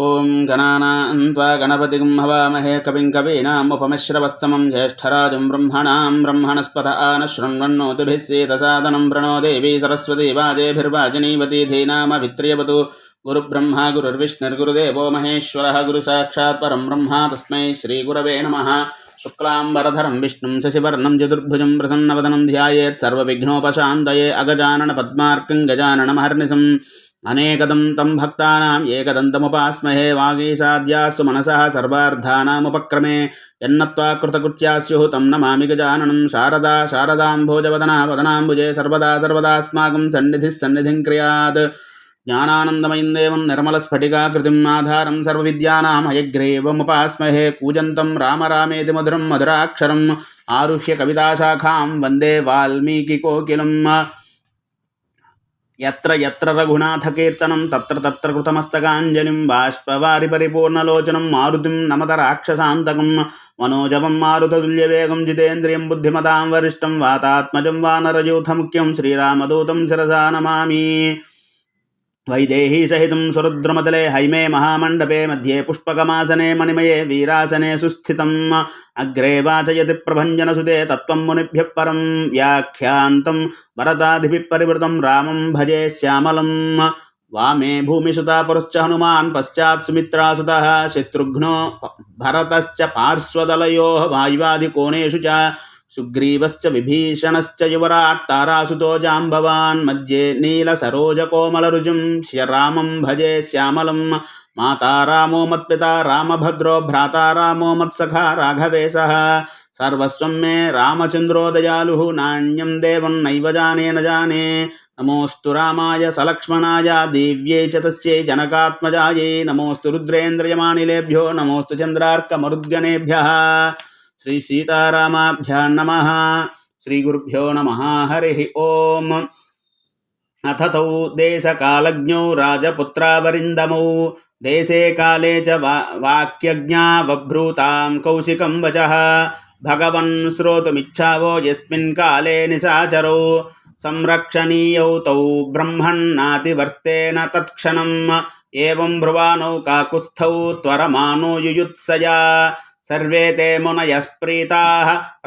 ॐ गणानान्त्वा गणपतिं हवामहे कविं कवीनामुपमिश्रवस्तमं ज्येष्ठराजं ब्रह्मणां ब्रह्मणस्पत आनशृण्वन्नोतिभिः सेदसादनं प्रणो देवी सरस्वती वाजेभिर्वाजिनीवती धीनामभित्र्यवतु गुरुब्रह्मा गुरुर्विष्णुर्गुरुदेवो महेश्वरः गुरुसाक्षात् परं ब्रह्मा तस्मै श्रीगुरवे नमः शुक्लाम्बरधरं विष्णुं शशिवर्णं चतुर्भुजं प्रसन्नवदनं ध्यायेत् सर्वविघ्नोपशान्तये अगजाननपद्मार्कं गजाननमहर्निशम् అనేకదం తం భక్తానాం ఏకదంతముపాస్మహే వాగీషాద్యాస్సు మనసः సర్వార్థానాముపక్రమే ఎన్నత్వా కృతకృత్యా స్యుః తం నమామి గజాననం శారదా శారదాంభోజవదనా వదనాంబుజే సర్వదా సర్వదాస్మాకం సన్నిధిస్సన్నిధిం క్రియాత్ జ్ఞానానందమయం దేవం నిర్మలస్ఫటికాకృతిం ఆధారం సర్వవిద్యానాం హయగ్రీవముపాస్మహే కూజంతం రామరామేతి మధురం మధురాక్షరం ఆరుహ్య కవితాశాఖాం వందే వాల్మీకి కోకిలం ఎత్ర ఎత్ర రఘునాథ కీర్తనం తత్ర తత్ర కృతమస్తకాంజలిం బాష్పవారి పరిపూర్ణలోచనం మారుతిం నమత రాక్షసాంతకం మనోజవం మారుతతుల్యవేగం జితేంద్రియం బుద్ధిమతాం వరిష్టం వాతాత్మజం వానరయూథముఖ్యం శ్రీరామదూతం శిరసా నమామి नमामि वैदेहीसहितं सुरुद्रमतले हैमे महामण्डपे मध्ये पुष्पकमासने मणिमये वीरासने सुस्थितम् अग्रे वाचयति प्रभञ्जनसुते तत्त्वं मुनिभ्यः परं व्याख्यान्तं वरदाधिभिः परिवृतं रामं भजे श्यामलम् वामे भूमिसुता पुरश्च हनुमान् पश्चात् सुमित्रासुतः शत्रुघ्नो भरतश्च पार्श्वदलयोः वायुवादिकोणेषु च సుగ్రీవశ్చ విభీషణశ్చ యువరాట్ తారాసుతో జాంబవాన్ మధ్యే నీల సరోజకోమలరుజుం శ్యరామం భజే శ్యామలం మాతా రామో మత్పిత రామభద్రో భ్రాతా రామో మత్సఖ రాఘవేశ సర్వస్వం మే రామచంద్రో దయాలు నాణ్యం దేవం నైవ జానే జానే నమోస్తు రామాయ సలక్ష్మణాయ దివ్యై చ తస్యై జనకాత్మజాయై నమోస్తు రుద్రేంద్రయమానిలేభ్యో నమోస్తు చంద్రార్కమరుద్గణేభ్య శ్రీ సీతారామాభ్యాం నమ. శ్రీ గురుభ్యో నమ. హరి ఓం. అథతౌ దేశకాలజ్ఞౌ రాజపుత్రావరిందమౌ. దేశే కాలే చ వా వాక్యజ్ఞా బభ్రూతాం కౌశికం వచ. భగవన్ శ్రోతుమిచ్చావో యస్మిన్ కాలే నిశాచరౌ. సంరక్షణీయౌ తౌ బ్రహ్మణ్ణాతివర్తేన తత్క్షణం. ఏవం బ్రువానౌ కాకుస్థౌ త్వరమానో యుయుత్సయా సర్వే తే మునయస్ప్రీతా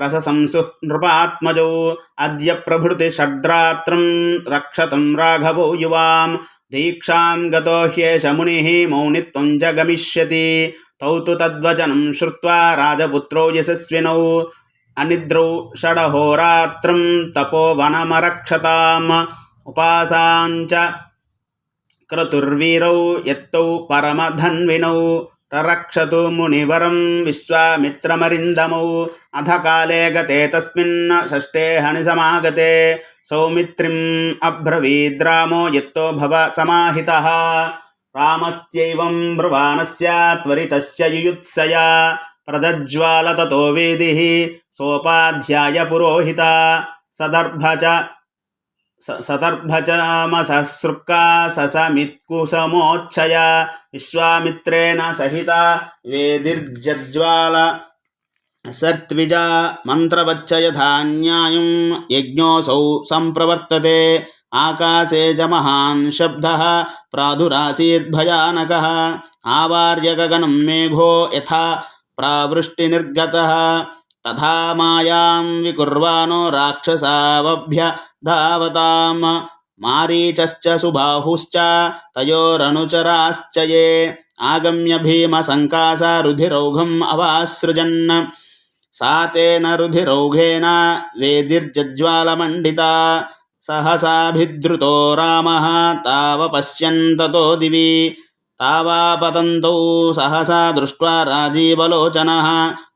రససంసు నృపాత్మజౌ అద్య ప్రభృతి షడ్రాత్రం రక్షతం రాఘవో యువాం దీక్షాం గతో హ్యేష ముని మౌనిత్వం జగమిష్యతి తౌ తు తద్వచనం శ్రుత్వా రాజపుత్రౌ యశస్వినౌ అనిద్రౌ షడహోరాత్రం తపోవనమరక్షతాం ఉపాసాంచ క్రతుర్వీరౌ ఎత్తౌ పరమధన్వినౌ ररक्षतु मुनिवरं विश्वामित्रमरिन्दमौ अध काले गते तस्मिन् षष्ठे हनिसमागते सौमित्रिम् अब्रवीद्रामो यत्तो भव समाहितः रामस्यैवं ब्रुवाणस्य त्वरितस्य युयुत्सया प्रजज्वाल ततो वेदिः सोपाध्यायपुरोहिता सदर्भ च सदर्भचामसहस्रुक्का ससमित्कुसमोच्छया, विश्वामित्रेण सहिता वेदिर्जज्वाल सर्त्विजा, मन्त्रवच्च यथा यज्ञोऽसौ सम्प्रवर्तते, आकाशे च महान् शब्दः, प्रादुरासीद्भयानकः आवार्य गगनं मेघो यथा प्रावृष्टिनिर्गतः। तथा मायां विकुर्वाणो राक्षसावभ्य धावतां मारीचश्च सुबाहुश्च तयोरनुचराश्च ये आगम्य भीमसङ्कासा रुधिरौघम् अवासृजन् सा तेन रुधिरौघेन वेदिर्जज्वालमण्डिता सहसाभिद्रुतो रामः तावपश्यन् ततो दिवि तावापतन्तौ सहसा दृष्ट्वा राजीवलोचनः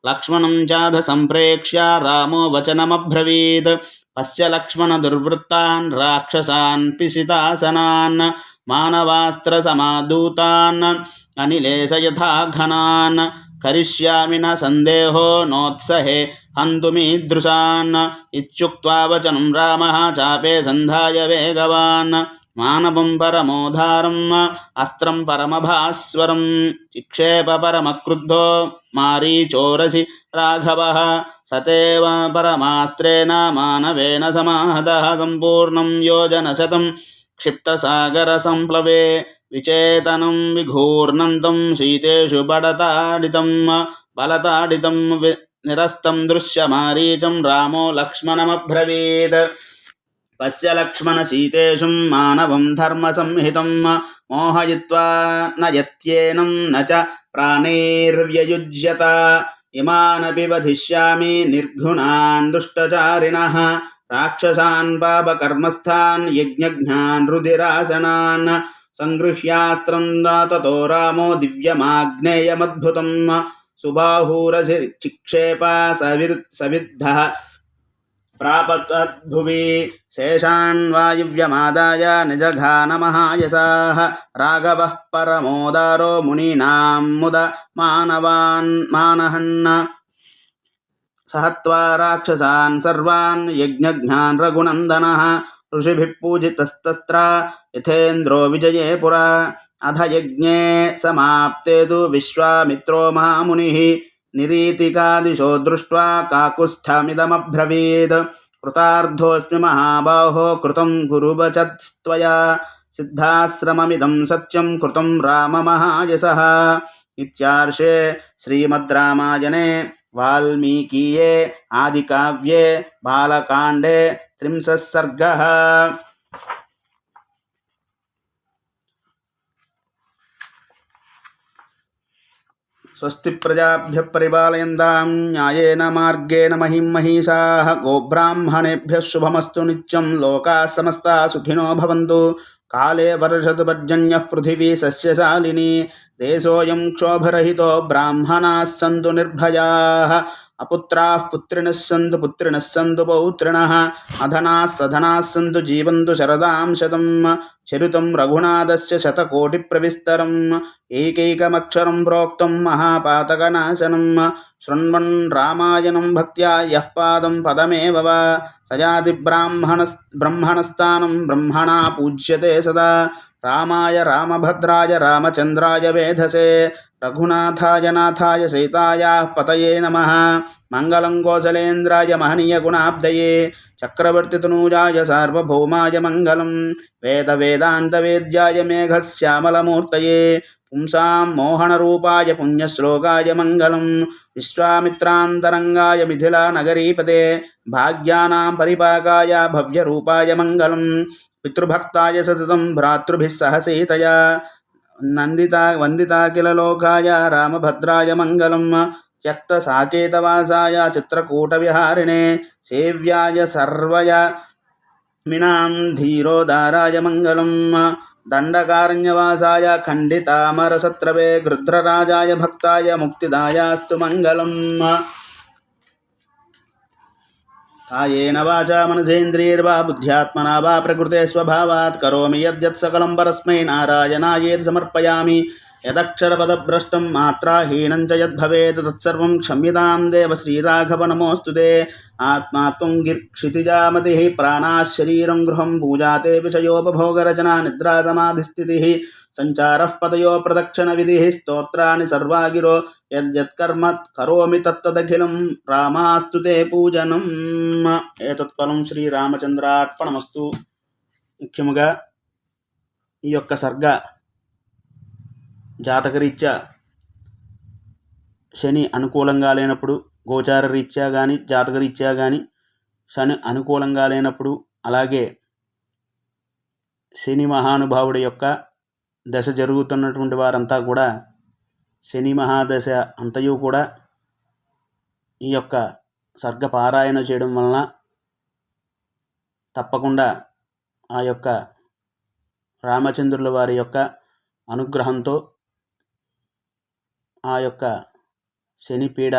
लक्ष्मणं चाध सम्प्रेक्ष्य रामो वचनमब्रवीत् पश्य लक्ष्मणदुर्वृत्तान् राक्षसान् पिशितासनान् मानवास्त्रसमादूतान् अनिलेश यथा घनान् करिष्यामि न सन्देहो नोत्सहे हन्तुमीदृशान् इत्युक्त्वा वचनं रामः चापे सन्धाय वेगवान् मानवं परमोधारम् अस्त्रं परमभास्वरं चिक्षेप परमक्रुद्धो मारीचोरसि राघवः सतेव परमास्त्रेण मानवेन समाहतः सम्पूर्णं योजनशतं क्षिप्तसागरसम्प्लवे विचेतनं विघूर्णन्तं शीतेषु बडताडितं बलताडितं वि निरस्तं दृश्यमारीचं रामो लक्ष्मणमब्रवीत् పశ్య లక్ష్మణ సీతేషు మానవం ధర్మ సంహితం మోహయిత్వా నయత్యేనం నచ ప్రాణైర్వ్యయుజ్యత ఇమానపి వధిష్యామి నిర్ఘుణాన్ దుష్టచారిణ రాక్షసాన్ పాపకర్మస్థాన్ యజ్ఞజ్ఞాన్ రుదిరాసనాన్ సంగృహ్యాస్త్రం తతో రామో దివ్యమాగ్నేయమద్భుతం సుబాహూరచిక్షేప సవిర్ సవిద్ధ सविद्धः प्रापतद्भुवि शेषान् वायुव्यमादाय निजघानमहायसाः राघवः परमोदारो मुनीनां मुद मानवान् मानहन् सहत्वा राक्षसान् सर्वान् यज्ञज्ञान् रघुनन्दनः ऋषिभिः पूजितस्तत्र यथेन्द्रो विजये पुरा अध यज्ञे समाप्ते तु विश्वामित्रो महामुनिः निरीतिकादिशो दृष्ट्वा काकुत्स्थमिदमब्रवीत् कृतार्थोऽस्मि महाबाहो कृतं गुरुवचत्स्त्वया सिद्धाश्रममिदं सत्यं कृतं राममहायसः इत्यार्षे श्रीमद्रामायणे वाल्मीकीये आदिकाव्ये बालकाण्डे त्रिंशः सर्गः స్వస్తి ప్రజాభ్య పరిపాలయంతాం న్యాయేన మార్గేణ మహిం మహిషా గోబ్రాహ్మణేభ్య శుభమస్తు నిత్యం లోకా సమస్త సుఖినో భవంతు కాలే వర్షదు పర్జన్య పృథివీ సస్యశాలిని దేశోయం క్షోభరహితో బ్రాహ్మణాస్సంతు నిర్భయా అపుత్రాః పుత్రిణः సంతు పుత్రిణः సంతు పౌత్రిణः అధనాः సధనాः సంతు జీవంతు శరదాం శతం చరితం రఘునాథస్య శతకోటిప్రవిస్తరం ఏకైకమక్షరం ప్రోక్తం మహాపాతకనాశనం శృణ్వన్ రామాయణం భక్త్యా యః పాదం పదమేవ సజాతి బ్రాహ్మణ బ్రహ్మణస్థానం బ్రహ్మణా పూజ్యతే సదా రామాయ రామభద్రాయ రామచంద్రాయ వేధసే రఘునాథాయ నాథాయ సీతాయా పతయే నమ మంగళం కోసలేంద్రాయ మహనీయ గుణాబ్దయే చక్రవర్తి తనూజాయ సార్వభౌమాయ మంగళం వేద వేదాంత వేద్యాయ మేఘశ్యామలమూర్తయే పుంసాం మోహనరూపాయ పుణ్యశ్లోకాయ మంగళం విశ్వామిత్రాంతరంగాయ మిథిలానగరీపతే భాగ్యానాం పరిపాకాయ భవ్యరూపాయ మంగళం पितृभक्ताय सततं भ्रातृभिः सह सीतया नन्दिता वन्दिता किल लोकाय रामभद्राय मङ्गलं त्यक्तसाकेतवासाय चित्रकूटविहारिणे सेव्याय सर्वय मिनां धीरोदाराय मङ्गलं दण्डकारण्यवासाय खण्डितामरसत्रवे गृध्रराजाय भक्ताय मुक्तिदायास्तु मङ्गलम् కాయేన వాచా మనసేంద్రియర్వా బుద్ధ్యాత్మనా వా ప్రకృతే స్వభావాత్. కరోమి యద్యత్ సకలం పరస్మై నారాయణాయేతి సమర్పయామి. यदक्षरपदभ्रष्टं मात्राहीनं च यद्भवेत् तत्सर्वं क्षम्यतां देव श्रीराघव नमोऽस्तु ते आत्मा त्वं गिर्क्षितिजामतिः प्राणाः शरीरं गृहं पूजाते विषयोपभोगरचना निद्रासमाधिस्थितिः सञ्चारः पतयो प्रदक्षिणविधिः स्तोत्राणि सर्वा गिरो यद्यत्कर्म करोमि तत्तदखिलं रामास्तु ते పూజనం ఏతత్ఫలం శ్రీరామచంద్రార్పణమస్తు ముఖ్యముగా ఈ యొక్క సర్గ జాతకరీత్యా శని అనుకూలంగా లేనప్పుడు గోచార రీత్యా కానీ జాతకరీత్యా కానీ శని అనుకూలంగా లేనప్పుడు అలాగే శని మహానుభావుడి యొక్క దశ జరుగుతున్నటువంటి వారంతా కూడా శని మహాదశ అంతయు కూడా ఈ యొక్క సర్గపారాయణ చేయడం వలన తప్పకుండా ఆ యొక్క రామచంద్రుల వారి యొక్క అనుగ్రహంతో ఆ యొక్క శని పీడ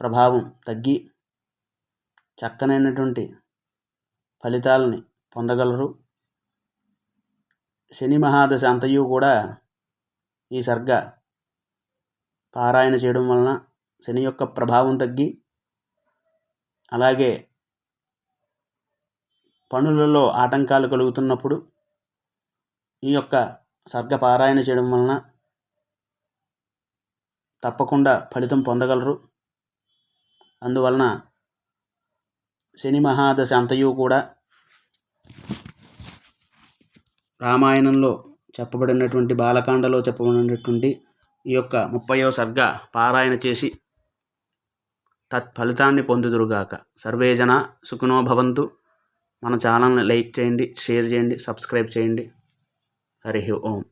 ప్రభావం తగ్గి చక్కనైనటువంటి ఫలితాలని పొందగలరు. శని మహాదశ అంతయు కూడా ఈ సర్గ పారాయణ చేయడం వలన శని యొక్క ప్రభావం తగ్గి అలాగే పనులలో ఆటంకాలు కలుగుతున్నప్పుడు ఈ యొక్క సర్గ పారాయణ చేయడం వలన తప్పకుండా ఫలితం పొందగలరు. అందువలన శని మహాదశ అంతయు కూడా రామాయణంలో చెప్పబడినటువంటి బాలకాండలో చెప్పబడినటువంటి ఈ యొక్క ముప్పయో సర్గ పారాయణ చేసి తత్ఫలితాన్ని పొందుదురుగాక. సర్వేజన సుఖినో భవంతు. మన ఛానల్ని లైక్ చేయండి షేర్ చేయండి సబ్స్క్రైబ్ చేయండి. హరి ఓం.